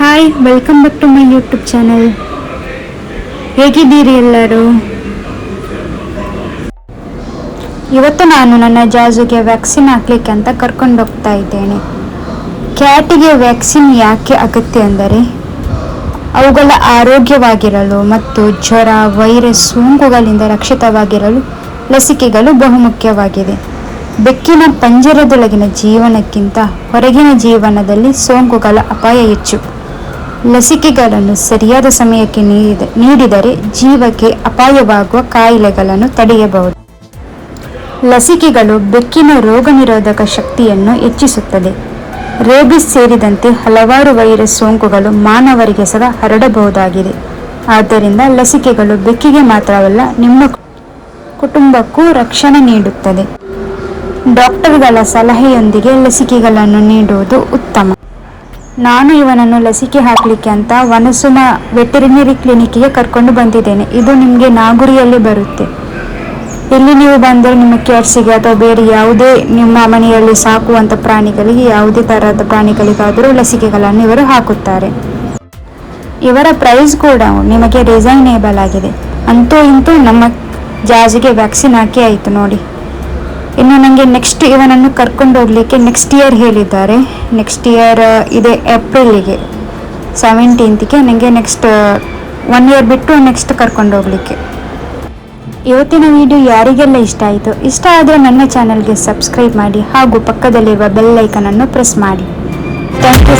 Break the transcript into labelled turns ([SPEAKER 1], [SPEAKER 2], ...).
[SPEAKER 1] Hi welcome back to my YouTube channel ಹೇಗಿದ್ದೀರಿ ಎಲ್ಲರೂ? ಇವತ್ತು ನಾನು ನನ್ನ ಜಾಜುಗೆ ವ್ಯಾಕ್ಸಿನ್ ಹಾಕ್ಲಿಕ್ಕೆ ಅಂತ ಕರ್ಕೊಂಡು ಹೋಗ್ತಾ ಇದ್ದೇನೆ. ಕ್ಯಾಟಿಗೆ ವ್ಯಾಕ್ಸಿನ್ ಯಾಕೆ ಅಗತ್ಯ ಅಂದರೆ, ಅವುಗಳ ಆರೋಗ್ಯವಾಗಿರಲು ಮತ್ತು ಜ್ವರ ವೈರಸ್ ಸೋಂಕುಗಳಿಂದ ರಕ್ಷಿತವಾಗಿರಲು ಲಸಿಕೆಗಳು ಬಹುಮುಖ್ಯವಾಗಿದೆ. ಬೆಕ್ಕಿನ ಪಂಜರದೊಳಗಿನ ಜೀವನಕ್ಕಿಂತ ಹೊರಗಿನ ಜೀವನದಲ್ಲಿ ಸೋಂಕುಗಳ ಅಪಾಯ ಹೆಚ್ಚು. ಲಸಿಕೆಗಳನ್ನು ಸರಿಯಾದ ಸಮಯಕ್ಕೆ ನೀಡಿದ ನೀಡಿದರೆ ಜೀವಕ್ಕೆ ಅಪಾಯವಾಗುವ ಕಾಯಿಲೆಗಳನ್ನು ತಡೆಯಬಹುದು. ಲಸಿಕೆಗಳು ಬೆಕ್ಕಿನ ರೋಗ ನಿರೋಧಕ ಶಕ್ತಿಯನ್ನು ಹೆಚ್ಚಿಸುತ್ತದೆ. ರೇಬಿಸ್ ಸೇರಿದಂತೆ ಹಲವಾರು ವೈರಸ್ ಸೋಂಕುಗಳು ಮಾನವರಿಗೆ ಸಹ ಹರಡಬಹುದಾಗಿದೆ. ಆದ್ದರಿಂದ ಲಸಿಕೆಗಳು ಬೆಕ್ಕಿಗೆ ಮಾತ್ರವಲ್ಲ, ನಿಮ್ಮ ಕುಟುಂಬಕ್ಕೂ ರಕ್ಷಣೆ ನೀಡುತ್ತದೆ. ಡಾಕ್ಟರ್ಗಳ ಸಲಹೆಯೊಂದಿಗೆ ಲಸಿಕೆಗಳನ್ನು ನೀಡುವುದು ಉತ್ತಮ. ನಾನು ಇವನನ್ನು ಲಸಿಕೆ ಹಾಕಲಿಕ್ಕೆ ಅಂತ ವನಸುಮ ವೆಟರಿನರಿ ಕ್ಲಿನಿಕ್ಗೆ ಕರ್ಕೊಂಡು ಬಂದಿದ್ದೇನೆ. ಇದು ನಿಮಗೆ ನಾಗುರಿಯಲ್ಲಿ ಬರುತ್ತೆ. ಇಲ್ಲಿ ನೀವು ಬಂದರೆ ನಿಮ್ಮ ಕ್ಯಾಟ್ಸಿಗೆ ಅಥವಾ ಬೇರೆ ಯಾವುದೇ ನಿಮ್ಮ ಮನೆಯಲ್ಲಿ ಸಾಕುವಂಥ ಪ್ರಾಣಿಗಳಿಗೆ ಯಾವುದೇ ಥರದ ಪ್ರಾಣಿಗಳಿಗಾದರೂ ಲಸಿಕೆಗಳನ್ನು ಇವರು ಹಾಕುತ್ತಾರೆ. ಇವರ ಪ್ರೈಸ್ ಕೂಡ ನಿಮಗೆ ರಿಸೈನೇಬಲ್ ಆಗಿದೆ. ಅಂತೂ ಇಂತೂ ನಮ್ಮ ಜಾಜಿಗೆ ವ್ಯಾಕ್ಸಿನ್ ಹಾಕಿ ಆಯಿತು ನೋಡಿ. ಇನ್ನು ನನಗೆ ನೆಕ್ಸ್ಟ್ ಇವನನ್ನು ಕರ್ಕೊಂಡು ಹೋಗಲಿಕ್ಕೆ ನೆಕ್ಸ್ಟ್ ಇಯರ್ ಹೇಳಿದ್ದಾರೆ. ನೆಕ್ಸ್ಟ್ ಇಯರ್ ಇದೆ ಏಪ್ರಿಲಿಗೆ ಸೆವೆಂಟೀನ್ತ್ಗೆ ನನಗೆ ನೆಕ್ಸ್ಟ್ ಒನ್ ಇಯರ್ ಬಿಟ್ಟು ನೆಕ್ಸ್ಟ್ ಕರ್ಕೊಂಡು ಹೋಗಲಿಕ್ಕೆ. ಇವತ್ತಿನ ವಿಡಿಯೋ ಯಾರಿಗೆಲ್ಲ ಇಷ್ಟ ಆಯಿತು? ಇಷ್ಟ ಆದರೆ ನನ್ನ ಚಾನಲ್ಗೆ ಸಬ್ಸ್ಕ್ರೈಬ್ ಮಾಡಿ ಹಾಗೂ ಪಕ್ಕದಲ್ಲಿರುವ ಬೆಲ್ ಐಕನನ್ನು ಪ್ರೆಸ್ ಮಾಡಿ. Thank you